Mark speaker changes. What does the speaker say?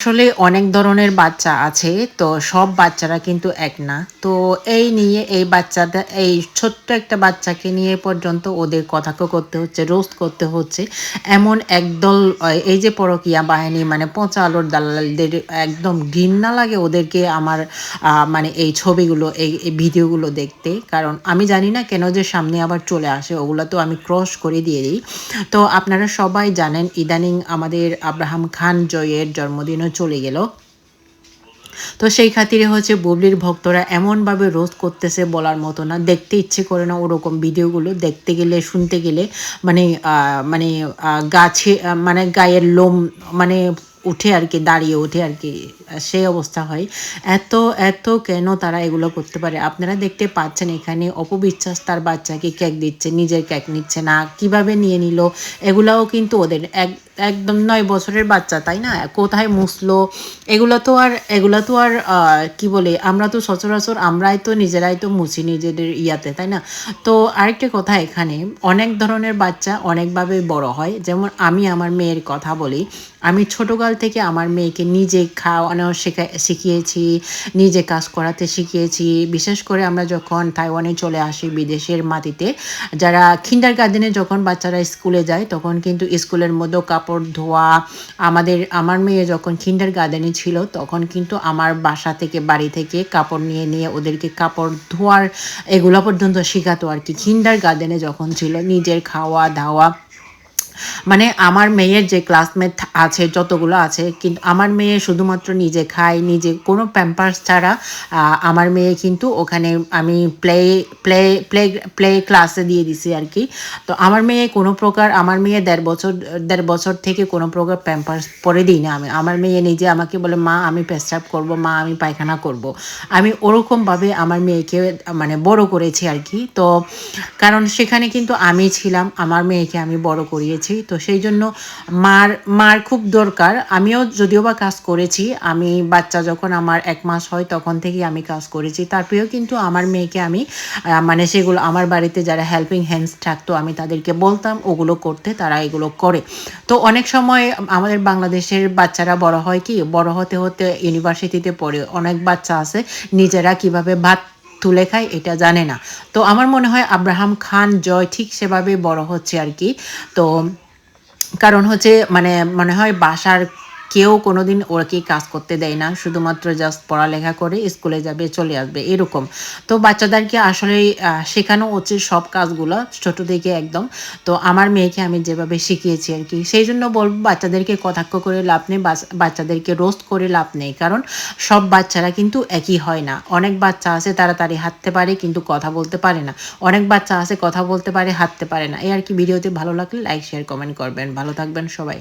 Speaker 1: আসলে অনেক ধরনের বাচ্চা আছে, তো সব বাচ্চারা কিন্তু এক না। তো এই নিয়ে, এই বাচ্চাটা, এই ছোট্ট একটা বাচ্চাকে নিয়ে পর্যন্ত ওদের কথাকে করতে হচ্ছে, রোস্ট করতে হচ্ছে। এমন একদল, এই যে পরকিয়া বাহিনী মানে পচা আলোর দালালদের একদম ঘৃণা লাগে ওদেরকে আমার মানে এই ছবিগুলো এই ভিডিওগুলো দেখতে। কারণ আমি জানি না কেন যে সামনে আবার চলে আসে, ওগুলো তো আমি ক্রস করে দিয়ে দিই। তো আপনারা সবাই জানেন, ইদানিং আমাদের আব্রাহাম খান জয়ের জন্মদিনও চলে গেল। তো সেই খাতিরে হচ্ছে বুবলির ভক্তরা এমনভাবে রোধ করতেছে বলার মতো না। দেখতে ইচ্ছে করে না ওরকম ভিডিওগুলো। দেখতে গেলে, শুনতে গেলে মানে মানে গাছে মানে গায়ের লোম মানে উঠে আর কি, দাঁড়িয়ে ওঠে আর কি, সেই অবস্থা হয়। এত এত কেন তারা এগুলো করতে পারে? আপনারা দেখতে পাচ্ছেন এখানে অপবিশ্বাস তার বাচ্চাকে কেক দিচ্ছে, নিজের কেক নিচ্ছে না, কীভাবে নিয়ে নিল? এগুলাও কিন্তু ওদের এক একদম নয় বছরের বাচ্চা, তাই না? কোথায় মুসলো এগুলো তো আর, এগুলো তো আর কি বলে, আমরা তো সচরাচর আমরাই তো নিজেরাই তো মুছি নিজেদের ইয়াতে, তাই না? তো আরেকটা কথা এখানে, অনেক ধরনের বাচ্চা অনেকভাবে বড় হয়। যেমন আমি আমার মেয়ের কথা বলি, আমি ছোটকাল থেকে আমার মেয়েকে নিজে খাওয়ানো শেখা, শিখিয়েছি, নিজে কাজ করাতে শিখিয়েছি। বিশেষ করে আমরা যখন তাইওয়ানে চলে আসি বিদেশের মাটিতে, যারা খিন্ডার গার্ডেনে যখন বাচ্চারা স্কুলে যায়, তখন কিন্তু স্কুলের মধ্যেও কাপড় ধোয়া, আমাদের, আমার মেয়ে যখন কিন্ডার গার্ডেনে ছিল, তখন কিন্তু আমার বাসা থেকে, বাড়ি থেকে কাপড় নিয়ে নিয়ে ওদেরকে কাপড় ধোয়ার এগুলো পর্যন্ত শেখাতো আর কি। কিন্ডার গার্ডেনে যখন ছিল, নিজের খাওয়া দাওয়া মানে আমার মেয়ের যে ক্লাসমেট আছে, যতগুলো আছে, কিন্তু আমার মেয়ে শুধুমাত্র নিজে খায়, নিজে কোনো প্যাম্পার্স ছাড়া আমার মেয়ে কিন্তু ওখানে আমি প্লে প্লে প্লে প্লে ক্লাসে দিয়ে দিছি আর কি। তো আমার মেয়ে কোনো প্রকার, আমার মেয়ে দেড় বছর দেড় বছর থেকে কোনো প্রকার প্যাম্পার্স পরে দিই না আমি। আমার মেয়ে নিজে আমাকে বলে, মা, আমি পেশাব করব, মা, আমি পায়খানা করব। আমি ওরকমভাবে আমার মেয়েকে মানে বড় করেছি আর কি। তো কারণ সেখানে কিন্তু আমি ছিলাম, আমার মেয়েকে আমি বড় করিয়েছি। তো সেই জন্য মার মার খুব দরকার। আমিও যদিও বা কাজ করেছি, আমি বাচ্চা যখন আমার এক মাস হয় তখন থেকেই আমি কাজ করেছি। তারপরেও কিন্তু আমার মেয়েকে আমি মানে সেগুলো, আমার বাড়িতে যারা হেল্পিং হ্যান্ডস থাকতো, আমি তাদেরকে বলতাম, ওগুলো করতে তারা এগুলো করে। তো অনেক সময় আমাদের বাংলাদেশের বাচ্চারা বড় হয় কি, বড় হতে হতে ইউনিভার্সিটিতে পড়ে অনেক বাচ্চা আছে, নিজেরা কীভাবে ভাত তুলে খায় এটা জানে না। তো আমার মনে হয় আব্রাহাম খান জয় ঠিক সেভাবে বড় হচ্ছে আর কি। তো কারণ হচ্ছে মানে মনে হয় বাসার কেউ কোনোদিন ওরকে কাজ করতে দেয় না, শুধুমাত্র জাস্ট পড়ালেখা করে স্কুলে যাবে, চলে আসবে, এরকম। তো বাচ্চাদেরকে আসলে শেখানো উচিত সব কাজগুলো, ছোট থেকে একদম। তো আমার মেয়েকে আমি যেভাবে শিখিয়েছি আর কি, সেই জন্য বলব বাচ্চাদেরকে কথাক্ষ করে লাভ নেই বাচ্চাদেরকে রোস্ট করে লাভ নেই। কারণ সব বাচ্চারা কিন্তু একই হয় না। অনেক বাচ্চা আছে তাড়াতাড়ি হাঁটতে পারে, কিন্তু কথা বলতে পারে না। অনেক বাচ্চা আছে, কথা বলতে পারে, হাঁটতে পারে না। এই আর কি ভিডিওতে ভালো লাগলে লাইক শেয়ার কমেন্ট করবেন। ভালো থাকবেন সবাই।